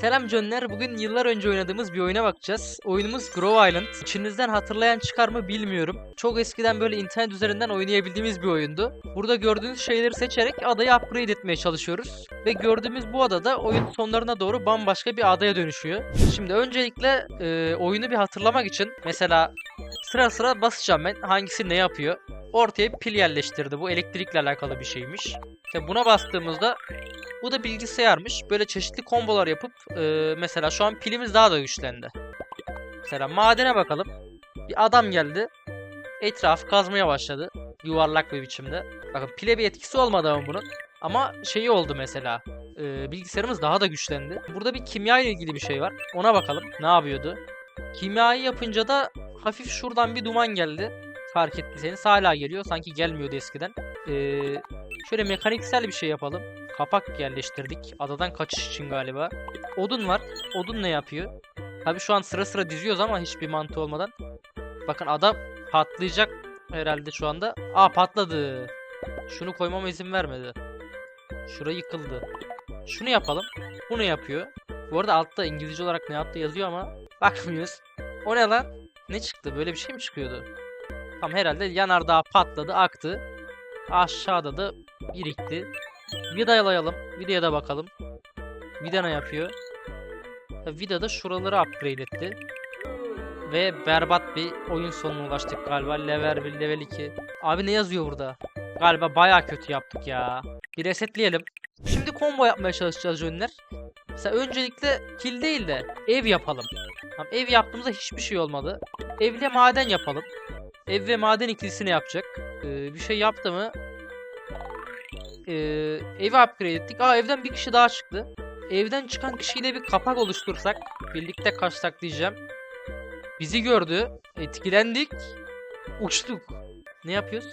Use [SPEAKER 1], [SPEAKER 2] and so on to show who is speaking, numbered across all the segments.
[SPEAKER 1] Selam Cönler. Bugün yıllar önce oynadığımız bir oyuna bakacağız. Oyunumuz Grove Island. İçinizden hatırlayan çıkar mı bilmiyorum. Çok eskiden böyle internet üzerinden oynayabildiğimiz bir oyundu. Burada gördüğünüz şeyleri seçerek adayı upgrade etmeye çalışıyoruz. Ve gördüğümüz bu adada oyun sonlarına doğru bambaşka bir adaya dönüşüyor. Şimdi öncelikle e, oyunu bir hatırlamak için mesela sıra sıra basacağım ben hangisi ne yapıyor. Ortaya bir pil yerleştirdi. Bu elektrikle alakalı bir şeymiş. İşte buna bastığımızda bu da bilgisayarmış. Böyle çeşitli kombolar yapıp e, mesela şu an pilimiz daha da güçlendi. Mesela madene bakalım. Bir adam geldi. Etrafı kazmaya başladı. Yuvarlak bir biçimde. Bakın pile bir etkisi olmadı ama bunun. Ama şeyi oldu mesela. e, bilgisayarımız daha da güçlendi. Burada bir kimya ile ilgili bir şey var. Ona bakalım. Ne yapıyordu? Kimyayı yapınca da hafif şuradan bir duman geldi. Fark ettiyseniz hala geliyor. Sanki gelmiyordu eskiden. Ee, şöyle mekaniksel bir şey yapalım. Kapak yerleştirdik. Adadan kaçış için galiba. Odun var. Odun ne yapıyor? Tabi şu an sıra sıra diziyoruz ama hiçbir mantığı olmadan. Bakın ada patlayacak herhalde şu anda. Aa patladı. Şunu koymama izin vermedi. Şurası yıkıldı. Şunu yapalım. Bunu yapıyor. Bu arada altta İngilizce olarak ne yaptı yazıyor ama bakmıyoruz. O ne lan? Ne çıktı? Böyle bir şey mi çıkıyordu? Tamam herhalde yanardağ patladı, aktı. Aşağıda da birikti. Vidalayalım. Vida'ya da bakalım. Vida ne yapıyor? Vida da şuraları upgrade etti. Ve berbat bir oyun sonuna ulaştık galiba. Level 1, level 2. Abi ne yazıyor burada? Galiba baya kötü yaptık ya. Bir resetleyelim. Şimdi combo yapmaya çalışacağız Jönler. Mesela öncelikle kill değil de ev yapalım. Tamam, ev yaptığımızda hiçbir şey olmadı. Evle maden yapalım. Ev ve maden ikilisini yapacak. Ee, bir şey yaptı mı? Ee, evi upgrade ettik. Aa evden bir kişi daha çıktı. Evden çıkan kişiyle bir kapak oluştursak. Birlikte kaçsak diyeceğim. Bizi gördü. Etkilendik. Uçtuk. Ne yapıyoruz?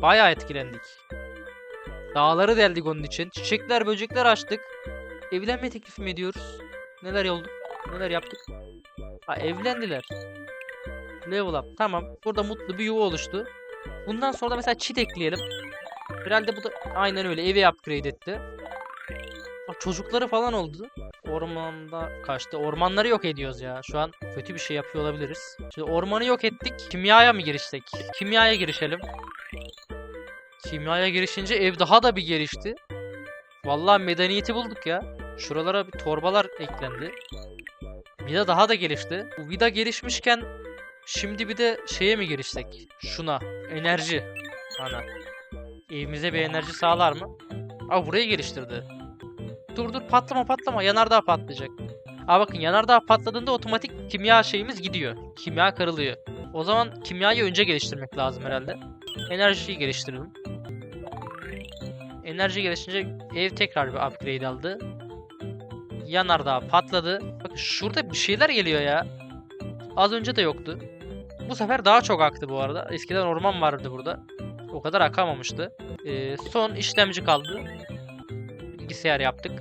[SPEAKER 1] Bayağı etkilendik. Dağları deldik onun için. Çiçekler, böcekler açtık. Evlenme teklifi mi ediyoruz? Neler olduk? Neler yaptık? Ha evlendiler. Level up. Tamam. Burada mutlu bir yuva oluştu. Bundan sonra da mesela çit ekleyelim. Herhalde bu da aynen öyle evi upgrade etti. Bak çocukları falan oldu. Ormanda kaçtı. Ormanları yok ediyoruz ya. Şu an kötü bir şey yapıyor olabiliriz. Şimdi ormanı yok ettik. Kimyaya mı giriştik? Kimyaya girişelim. Kimyaya girişince ev daha da bir gelişti. Vallahi medeniyeti bulduk ya. Şuralara bir torbalar eklendi. Vida daha da gelişti. Bu vida gelişmişken şimdi bir de şeye mi girişsek? Şuna. Enerji. Ana. Evimize bir enerji sağlar mı? Aa burayı geliştirdi. Dur dur patlama patlama. Yanardağ patlayacak. Aa bakın yanardağ patladığında otomatik kimya şeyimiz gidiyor. Kimya kırılıyor. O zaman kimyayı önce geliştirmek lazım herhalde. Enerjiyi geliştirelim. Enerji gelişince ev tekrar bir upgrade aldı. Yanardağ patladı. Bakın şurada bir şeyler geliyor ya. Az önce de yoktu. Bu sefer daha çok aktı bu arada. Eskiden orman vardı burada. O kadar akamamıştı. Ee, son işlemci kaldı. Bilgisayar yaptık.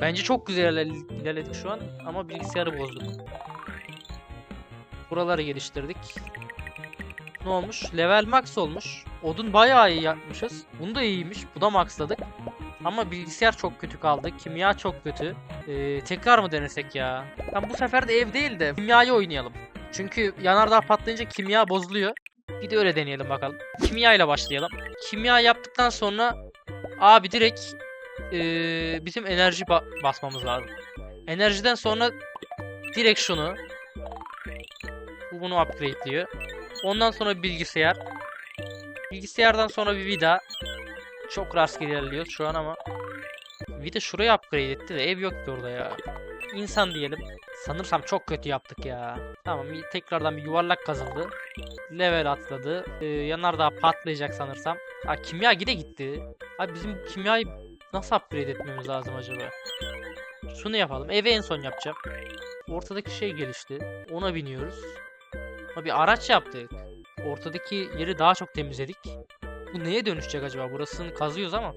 [SPEAKER 1] Bence çok güzel ilerle- ilerledik şu an ama bilgisayarı bozduk. Buraları geliştirdik. Ne olmuş? Level max olmuş. Odun bayağı iyi yapmışız. Bunu da iyiymiş. Bu da maxladık. Ama bilgisayar çok kötü kaldı. Kimya çok kötü. Ee, tekrar mı denesek ya? Tam bu sefer de ev değil de kimyayı oynayalım. Çünkü yanardağ patlayınca kimya bozuluyor. Bir de öyle deneyelim bakalım. Kimya ile başlayalım. Kimya yaptıktan sonra abi direkt ee, bizim enerji ba- basmamız lazım. Enerjiden sonra direkt şunu. Bu bunu upgrade'liyor. Ondan sonra bilgisayar. Bilgisayardan sonra bir vida. Çok rastgele ilerliyor şu an ama. Vida şurayı upgrade etti de ev yok ki orada ya. İnsan diyelim. Sanırsam çok kötü yaptık ya. Tamam tekrardan bir yuvarlak kazıldı. Level atladı. Ee, yanardağ patlayacak sanırsam. Ha kimya gide gitti. Abi bizim kimyayı nasıl upgrade etmemiz lazım acaba? Şunu yapalım. Eve en son yapacağım. Ortadaki şey gelişti. Ona biniyoruz. Ha bir araç yaptık. Ortadaki yeri daha çok temizledik. Bu neye dönüşecek acaba? Burasını kazıyoruz ama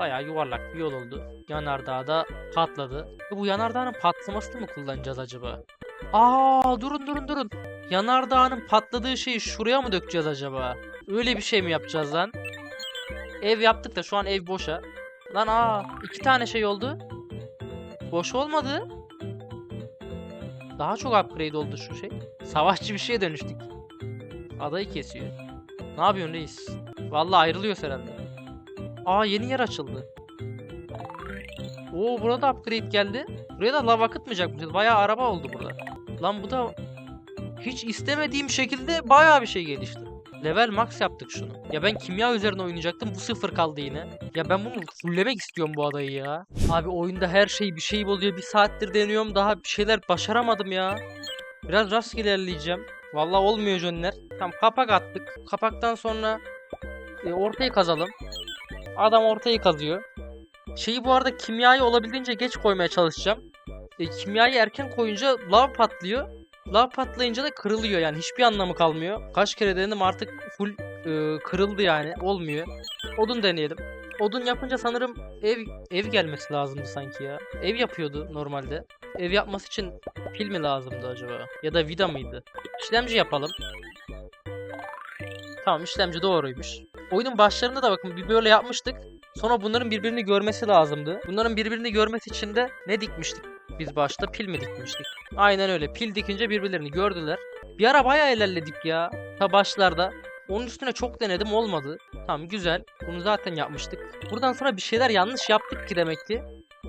[SPEAKER 1] bayağı yuvarlak bir yol oldu. Yanardağda patladı. E Bu yanardağın patlamasını mı kullanacağız acaba? Aa durun durun durun. Yanardağın patladığı şeyi şuraya mı dökeceğiz acaba? Öyle bir şey mi yapacağız lan? Ev yaptık da şu an ev boşa. Lan aa iki tane şey oldu. Boş olmadı. Daha çok upgrade oldu şu şey. Savaşçı bir şeye dönüştük. Adayı kesiyor. Ne yapıyorsun reis? Vallahi ayrılıyoruz herhalde. Aa yeni yer açıldı. Oo burada upgrade geldi. Buraya da lav akıtmayacakmışız. Bayağı araba oldu burada. Lan bu da hiç istemediğim şekilde bayağı bir şey gelişti. Level max yaptık şunu. Ya ben kimya üzerine oynayacaktım. Bu sıfır kaldı yine. Ya ben bunu fulllemek istiyorum bu adayı ya. Abi oyunda her şey bir şey oluyor. Bir saattir deniyorum. Daha bir şeyler başaramadım ya. Biraz rastgele ilerleyeceğim. Vallahi olmuyor Jönler. Tamam kapak attık. Kapaktan sonra e, ortayı kazalım. Adam ortayı kazıyor. Şeyi bu arada kimyayı olabildiğince geç koymaya çalışacağım. E, kimyayı erken koyunca lav patlıyor. Lav patlayınca da kırılıyor yani hiçbir anlamı kalmıyor. Kaç kere denedim artık full e, kırıldı yani olmuyor. Odun deneyelim. Odun yapınca sanırım ev ev gelmesi lazımdı sanki ya. Ev yapıyordu normalde. Ev yapması için pil mi lazımdı acaba? Ya da vida mıydı? İşlemci yapalım. Tamam işlemci doğruymuş. Oyunun başlarında da bakın bir böyle yapmıştık. Sonra bunların birbirini görmesi lazımdı. Bunların birbirini görmesi için de ne dikmiştik? Biz başta pil mi dikmiştik? Aynen öyle. Pil dikince birbirlerini gördüler. Bir ara bayağı ilerledik ya. Ta başlarda. Onun üstüne çok denedim olmadı. Tamam güzel. Bunu zaten yapmıştık. Buradan sonra bir şeyler yanlış yaptık ki demek ki.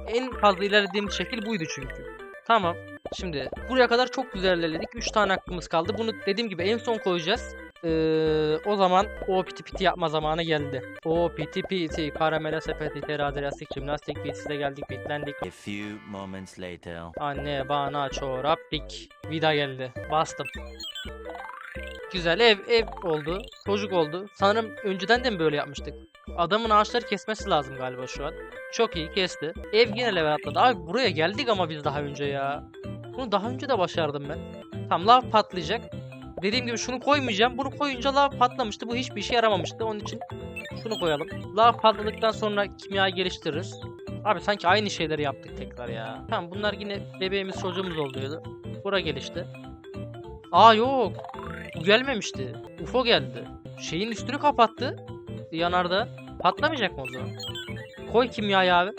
[SPEAKER 1] En fazla ilerlediğimiz şekil buydu çünkü. Tamam. Şimdi buraya kadar çok güzel ilerledik. 3 tane hakkımız kaldı. Bunu dediğim gibi en son koyacağız. Ee, o zaman o piti piti yapma zamanı geldi. O piti piti karamele sepeti terazi lastik jimnastik biz size geldik bitlendik.
[SPEAKER 2] A few moments later.
[SPEAKER 1] Anne bana çorap dik. Vida geldi. Bastım. Güzel ev ev oldu. Çocuk oldu. Sanırım önceden de mi böyle yapmıştık? Adamın ağaçları kesmesi lazım galiba şu an. Çok iyi kesti. Ev yine level atladı. Abi buraya geldik ama biz daha önce ya. Bunu daha önce de başardım ben. Tamam lav patlayacak. Dediğim gibi şunu koymayacağım. Bunu koyunca lav patlamıştı. Bu hiçbir işe yaramamıştı. Onun için şunu koyalım. Lav patladıktan sonra kimyayı geliştiririz. Abi sanki aynı şeyleri yaptık tekrar ya. Tamam bunlar yine bebeğimiz çocuğumuz oluyordu. Bura gelişti. Aa yok. Bu gelmemişti. UFO geldi. Şeyin üstünü kapattı. Yanarda. Patlamayacak mı o zaman? Koy kimyayı abi.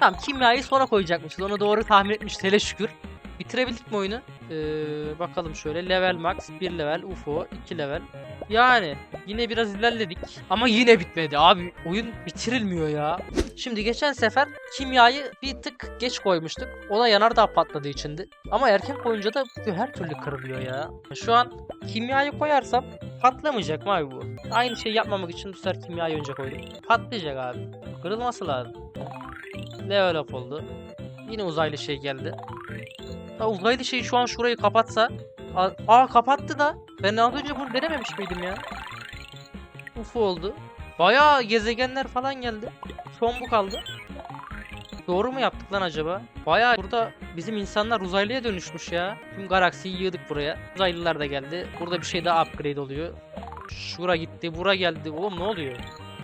[SPEAKER 1] Tamam kimyayı sonra koyacakmışız. Onu doğru tahmin etmiş hele şükür. Bitirebildik mi oyunu? Ee, bakalım şöyle. Level max, 1 level, UFO, 2 level. Yani yine biraz ilerledik. Ama yine bitmedi abi. Oyun bitirilmiyor ya. Şimdi geçen sefer kimyayı bir tık geç koymuştuk. Ona yanardağ patladığı içindi. Ama erken koyunca da her türlü kırılıyor ya. Şu an kimyayı koyarsam patlamayacak mı abi bu? Aynı şeyi yapmamak için bu sefer kimyayı önce koydum. Patlayacak abi. Kırılması lazım. Level up oldu. Yine uzaylı şey geldi. Ya uzaylı şey şu an şurayı kapatsa. Aa, kapattı da. Ben az önce bunu denememiş miydim ya? UFO oldu. Bayağı gezegenler falan geldi. Son bu kaldı. Doğru mu yaptık lan acaba? Bayağı burada bizim insanlar uzaylıya dönüşmüş ya. Tüm galaksiyi yığdık buraya. Uzaylılar da geldi. Burada bir şey daha upgrade oluyor. Şura gitti, bura geldi. Oğlum ne oluyor?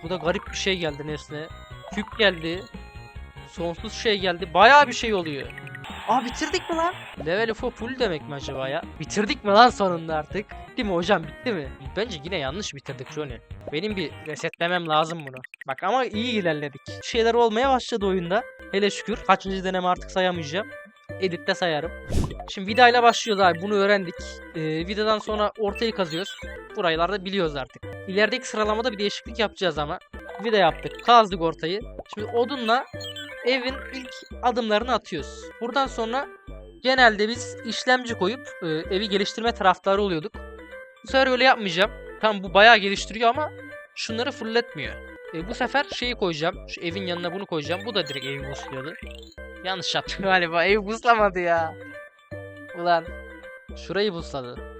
[SPEAKER 1] Burada garip bir şey geldi nesne. Küp geldi. Sonsuz şey geldi. Bayağı bir şey oluyor. Aa bitirdik mi lan? Level UFO full demek mi acaba ya? Bitirdik mi lan sonunda artık? Bitti mi hocam bitti mi? Bence yine yanlış bitirdik Johnny. Benim bir resetlemem lazım bunu. Bak ama iyi ilerledik. Şeyler olmaya başladı oyunda. Hele şükür. Kaçıncı deneme artık sayamayacağım. Editte sayarım. Şimdi vida ile başlıyoruz abi. Bunu öğrendik. Ee, vidadan sonra ortayı kazıyoruz. Buraylarda biliyoruz artık. İlerideki sıralamada bir değişiklik yapacağız ama. Vida yaptık. Kazdık ortayı. Şimdi odunla evin ilk adımlarını atıyoruz. Buradan sonra genelde biz işlemci koyup e, evi geliştirme taraftarı oluyorduk. Bu sefer öyle yapmayacağım. Tam bu bayağı geliştiriyor ama şunları fulletmiyor. E, bu sefer şeyi koyacağım. Şu evin yanına bunu koyacağım. Bu da direkt evi busluyordu. Yanlış yaptım galiba. Evi buslamadı ya. Ulan. Şurayı busladı.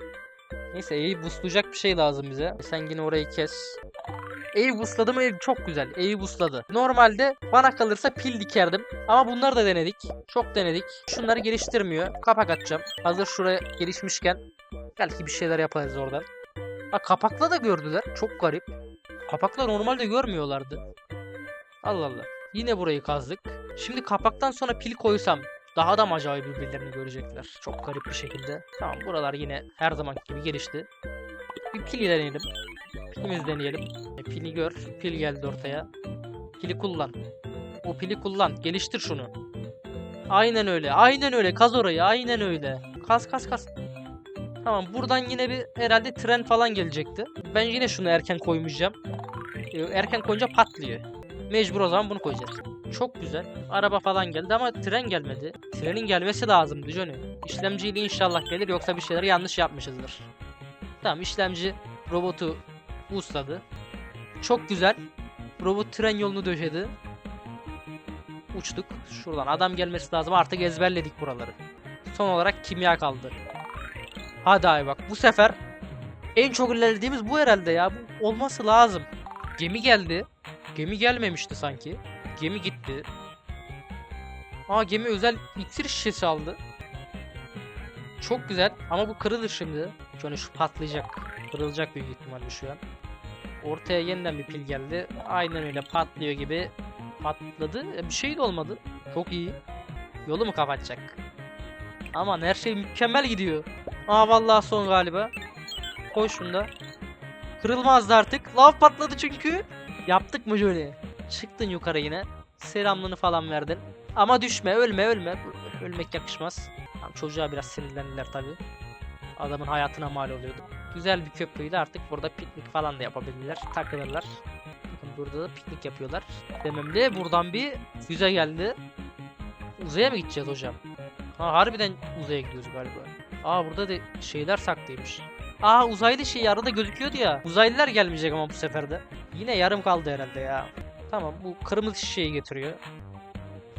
[SPEAKER 1] Neyse evi buslayacak bir şey lazım bize. Sen yine orayı kes. Ev busladı mı çok güzel. Evi busladı. Normalde bana kalırsa pil dikerdim. Ama bunları da denedik. Çok denedik. Şunları geliştirmiyor. Kapak atacağım. Hazır şuraya gelişmişken. Belki bir şeyler yaparız oradan. Ha kapakla da gördüler. Çok garip. Kapakla normalde görmüyorlardı. Allah Allah. Yine burayı kazdık. Şimdi kapaktan sonra pil koysam daha da mı acayip birbirlerini görecekler. Çok garip bir şekilde. Tamam buralar yine her zaman gibi gelişti. Bir pil deneyelim. Pilimizi deneyelim. E, pili gör. Pil geldi ortaya. Pili kullan. O pili kullan. Geliştir şunu. Aynen öyle. Aynen öyle. Kaz orayı. Aynen öyle. Kaz kaz kaz. Tamam buradan yine bir herhalde tren falan gelecekti. Ben yine şunu erken koymayacağım. Ee, Erken koyunca patlıyor. Mecbur o zaman bunu koyacağız. Çok güzel. Araba falan geldi ama tren gelmedi. Trenin gelmesi lazımdı Johnny. İşlemciyle inşallah gelir yoksa bir şeyleri yanlış yapmışızdır. Tamam işlemci robotu ustadı. Çok güzel. Robot tren yolunu döşedi. Uçtuk. Şuradan adam gelmesi lazım. Artık ezberledik buraları. Son olarak kimya kaldı. Hadi ay bak bu sefer en çok ilerlediğimiz bu herhalde ya. Bu olması lazım. Gemi geldi. Gemi gelmemişti sanki. Gemi gitti. Aa gemi özel iksir şişesi aldı. Çok güzel ama bu kırılır şimdi. Şöyle şu patlayacak. Kırılacak büyük ihtimalle şu an. Ortaya yeniden bir pil geldi. Aynen öyle patlıyor gibi. Patladı. E, bir şey de olmadı. Çok iyi. Yolu mu kapatacak? Aman her şey mükemmel gidiyor. Aa vallahi son galiba. Koy şunu da. Kırılmazdı artık. Lav patladı çünkü. Yaptık mı Johnny? Çıktın yukarı yine. Selamlığını falan verdin. Ama düşme, ölme, ölme. Ölmek yakışmaz. Tamam, çocuğa biraz sinirlendiler tabi. Adamın hayatına mal oluyordu. Güzel bir köprüyle artık burada piknik falan da yapabilirler. Takılırlar. Bakın burada da piknik yapıyorlar. Dememle buradan bir füze geldi. Uzaya mı gideceğiz hocam? Ha harbiden uzaya gidiyoruz galiba. Aa burada da şeyler saklıymış. Aa uzaylı şey arada gözüküyordu ya. Uzaylılar gelmeyecek ama bu sefer de. Yine yarım kaldı herhalde ya. Tamam bu kırmızı şişeyi getiriyor.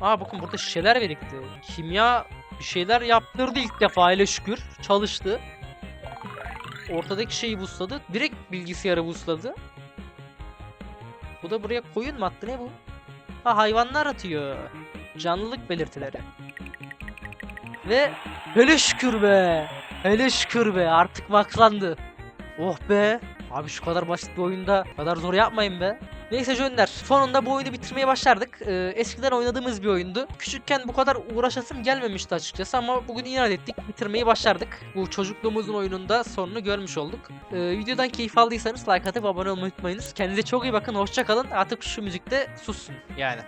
[SPEAKER 1] Aa bakın burada şişeler birikti. Kimya bir şeyler yaptırdı ilk defa hele şükür. Çalıştı. Ortadaki şeyi busladı. Direkt bilgisayarı busladı. Bu da buraya koyun mu attı ne bu? Ha hayvanlar atıyor. Canlılık belirtileri. Ve hele şükür be. Hele şükür be artık maxlandı. Oh be. Abi şu kadar basit bir oyunda kadar zor yapmayın be. Neyse Jönler sonunda bu oyunu bitirmeye başardık. Ee, eskiden oynadığımız bir oyundu. Küçükken bu kadar uğraşasım gelmemişti açıkçası ama bugün inat ettik. Bitirmeyi başardık. Bu çocukluğumuzun oyununda sonunu görmüş olduk. Ee, videodan keyif aldıysanız like atıp abone olmayı unutmayınız. Kendinize çok iyi bakın. Hoşça kalın. Artık şu müzikte sussun yani.